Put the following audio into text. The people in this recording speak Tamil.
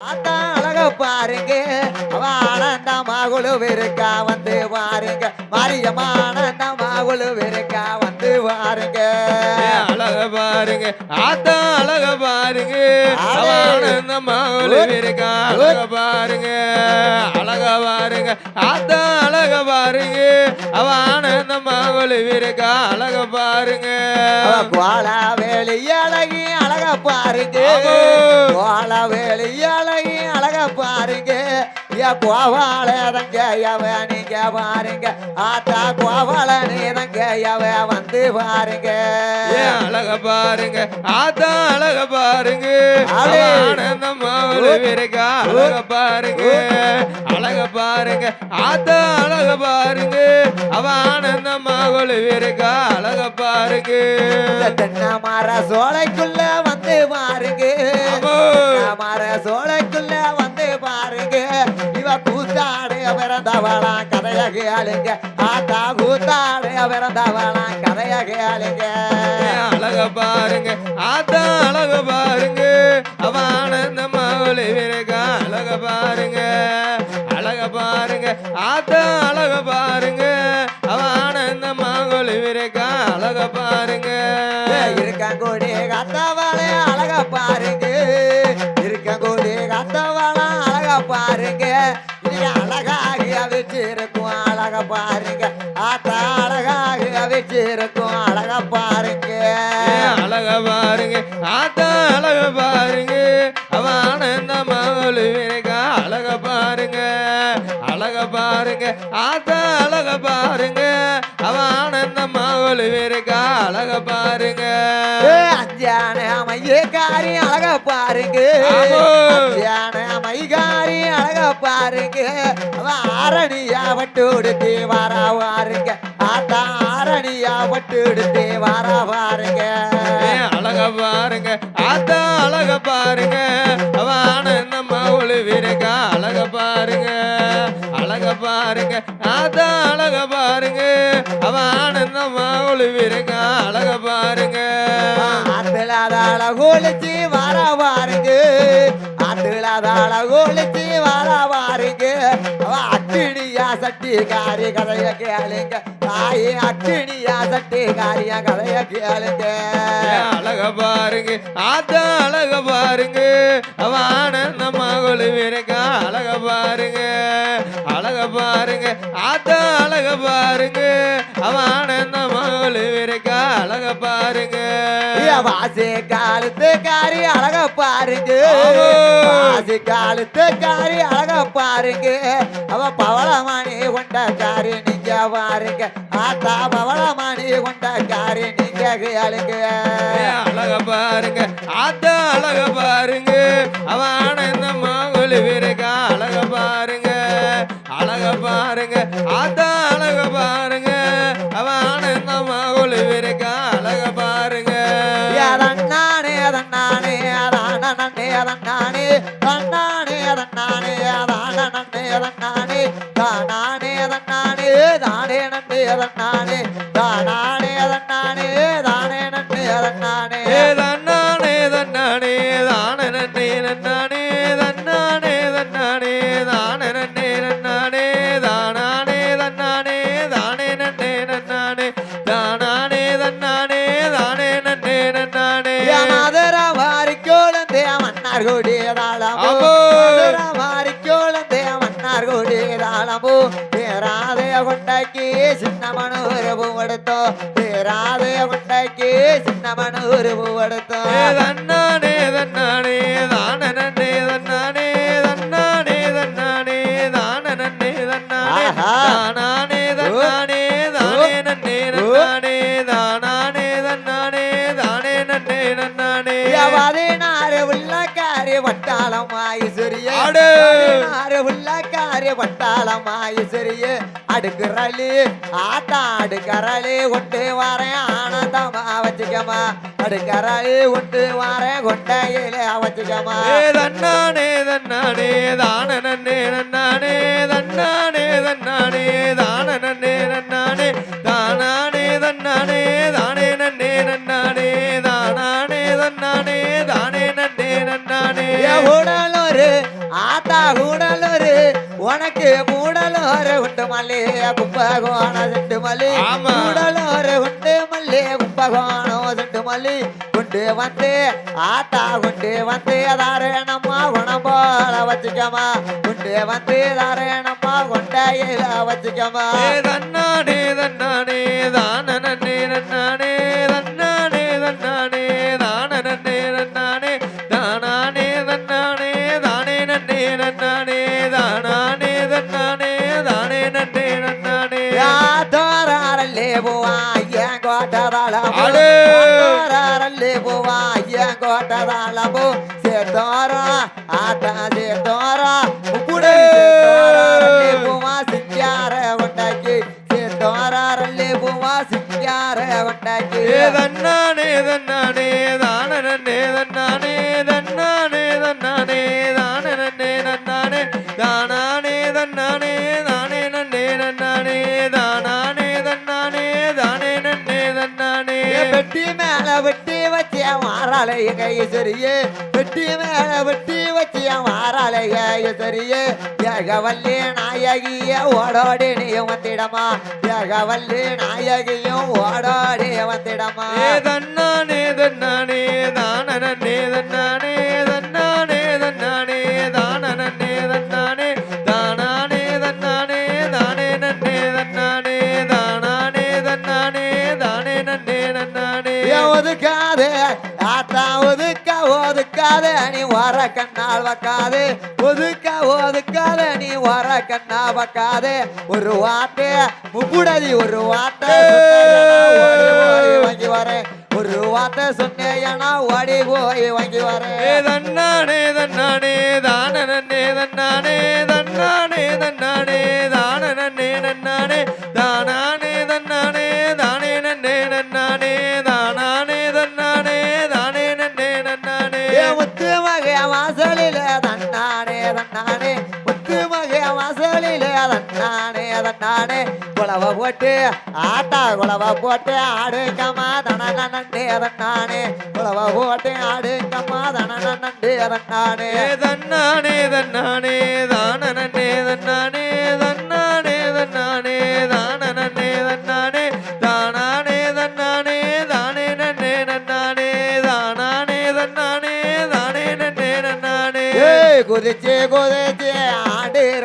ஆத்தா அழக பாருங்க. அவ ஆனந்தமா குழுவிருக்கா வந்து பாருங்க மாரியம்மா ஆனந்தமா குழுவிருக்கா வந்து பாருங்க அழக பாருங்க. ஆத்தா அழக பாருங்க. அவ ஆளே. ஆனந்தமா ஒளிவிருக்கா அழக பாருங்க. அழக பாருங்க. ஆத்தா அழக பாருங்க. அவ ஆனந்தமா ஒளிவிருக்கா அழக பாருங்க. கோலா வேலி அழகி அழக பாருங்க. கோலா வேலி ஏ கோவால தங்க அவ நீங்க பாருங்க ஆத்தா கோவால நீ தங்க அவ வந்து பாருங்க. ஏ அழக பாருங்க ஆத்தா அழக பாருங்க. ஆனந்தமா ஒளிவிருக்கா அழக பாருங்க. அழக பாருங்க ஆத்தா அழக பாருங்க. அவ ஆனந்தமா ஒளிவிருக்கா அழக பாருங்க. தென்னை மர சோலைக்குள்ள வந்து பாருங்க. மர சோலைக்குள்ள பிறந்தவளா கதைய கேளுங்க ஆத்தா கூத்தாடைய பிறந்தவளா கதைய கேளுங்க அழக பாருங்க ஆத்தா அழக பாருங்க. அவ ஆனந்தமா ஒளிவிருக்கா அழக பாருங்க அழக பாருங்க. ஆத்தா அழக பாருங்க. ஆத்தா அழகாக வச்சிருக்கும் அழக பாருங்க. அழக பாருங்க. ஆத்தா அழக பாருங்க. அவ ஆனந்தமா ஒளிவிருக்கா அழக பாருங்க. அழக பாருங்க. ஆத்தா அழக பாருங்க. அவ ஆனந்தம் ஒளிவிருக்கா அழக பாருங்க. அஞ்சான மையக்காரி அழக பாருங்க. அஞ்சான மைகாரி அழக பாருங்க. ஆரணியா வட்டு உடுத்தி வர பாருங்க ஆத்தா ஆரணியா வட்டு உடுத்தி வர பாருங்க அழக பாருங்க. ஆத்தா அழக பாருங்க. அவ ஆனந்தமா ஒளிவிருக்கா அழக பாருங்க அழக பாருங்க ஆத்தா அழக பாருங்க. அவ ஆனந்தமா ஒளிவிருக்கா அழக பாருங்க. ஆத்துல அதால கோலிச்சு வர பாருங்க ஆத்துல அதால கோலிச்சு வர பாருங்க அவ அக்கினியா சட்டி காரி கதைய கேளுங்க. தாயே அக்கினியா சட்டி காரிய கதைய கேளுங்க. அழக பாருங்க ஆத்தா அழக பாருங்க. அவ ஆனந்தமா ஒளிவிருக்கா அழக பாருங்க அழக பாருங்க ஆத்தா அழக பாருங்க. அவ ஆனந்தமா ஒளிவிருக்கா அழக பாருங்க. வாசி காலத்து காரி அழக பாருங்க. வாசி காலத்து காரி அழக பாருங்க. அவ பவளமணி கொண்ட காரி நீங்க பாருங்க. ஆத்தா பவளமணி கொண்ட காரி நீங்க கேளுங்க. அழக பாருங்க ஆத்தா அழக பாருங்க அவன் இந்த மாங்குழி ஒளிவிருக்கா அழக பாருங்க அழக பாருங்க ஆத்தா அழக பாருங்க அவன் இந்த மாங்குழி ஒளிவிருக்கா அழக பாருங்க தன்னானே தன்னானே அதானே நன்னே தன்னானே தன்னானே அதானே அதான நன்னே தன்னானே தானானே தன்னானே தானே நன்னே தன்னானே மன்னார் கொடியதாளமோ ஆமோ. மதுர மாறிக்கோளந்தே மன்னார் கொடியதாளமோ தேராதே கொண்டாக்கி சின்ன மனோரு பூவெடுத்தோ தேராதே கொண்டாக்கி சின்ன மனோரு உள்ளக்காரி வட்டாளம் ஆயுசரிய ஆடு. பதினாறு உள்ளக்காரி வட்டாளம் ஆயுசரிய அடுக்குறலி ஆத்தா அடுக்கரளி கொண்டு வரேன் ஆனந்தமா வச்சுக்கமா. அடுக்கரளி கொண்டு வரேன் கொண்டையில வச்சுக்கமா. தன்னானே தன்னானே தான நன்னே நன்னானே தன்னானே தன்னானே தான நன்னே நன்னானே தானானே தன்னானே தானே நன்னே நன்னானே ஆத்தா கூடலூர் உனக்கு கூடலூர் உண்டு மல்லி கும்பகோணம் செண்டு மல்லி. ஆமா. கூடலூர் உண்டு மல்லி கும்பகோணம் செண்டு மல்லி. குண்டு வந்து ஆத்தா குண்டு வந்து தாரணம்மா குணம் போல வச்சுக்கமா. குண்டு வந்து தாரணம்மா கொண்டையில வச்சுக்கமா. தன்னானே தன்னானே தானனே தோராரல்லே போவா ஐயன் கோட்டதாளமோ அடே! தோராரல்லே சேத்தோரா ஆத்தா சேத்தோரா உப்புடே சேத்தோராரல்லே போவா சிங்கார கொண்டாக்கி சேத்தோராரல்லே போவா சிங்கார கொண்டாக்கி தன்னானே தன்னானே தானனே தன்னானே தன்னானே தன்னானே தானனே நன்னானே தானானே தன்னானே தானே நன்னே நன்னானே தானானே பெட்டி மேல வெட்டி வச்சிய மாறாளை கையசரியே பெட்டி மேல வெட்டி வச்சிய மாறாளை கையசரியே ஏகவல்லி நாயகிய ஓடோடி நீ வந்திடமா. ஏகவல்லி நாயகியும் ஓடோடி வந்திடமா. ஏ தன்னானே தன்னானே தானனே தன்னானே தன்னானே வைக்காதே ஆத்தா ஒதுக்க ஒதுக்காதே. நீ வர கண்ணால் வைக்காது. ஒதுக்க ஒதுக்காத. நீ வர கண்ணா வைக்காதே. ஒரு வார்த்தை முப்புடதி ஒரு வார்த்தை வாங்கி வரேன். ஒரு வார்த்தை சொன்னேன்னா ஓடி போய் வாங்கி ஏ வரேன் தன்னானே தன்னானே தானனே தன்னானே தன்னானே தன்னானே தானனே நன்னானே தன்னானே தன்னானே குளவ போட்டு ஆட்டா குளவ போட்டு ஆடுங்கம்மா தன நண்டே தன்னானே குளவ போட்டு ஆடுங்கம்மா தன நண்டே தன்னானே தன்னானே தானனே தன்னானே தன்னானே தன்னானே தானனே தன்னானே தானானே தன்னானே தானே நன்னே நன்னானே தானானே தன்னானே தானே நன்னே நன்னானே குதிச்சு குதிச்சு ஆடுறா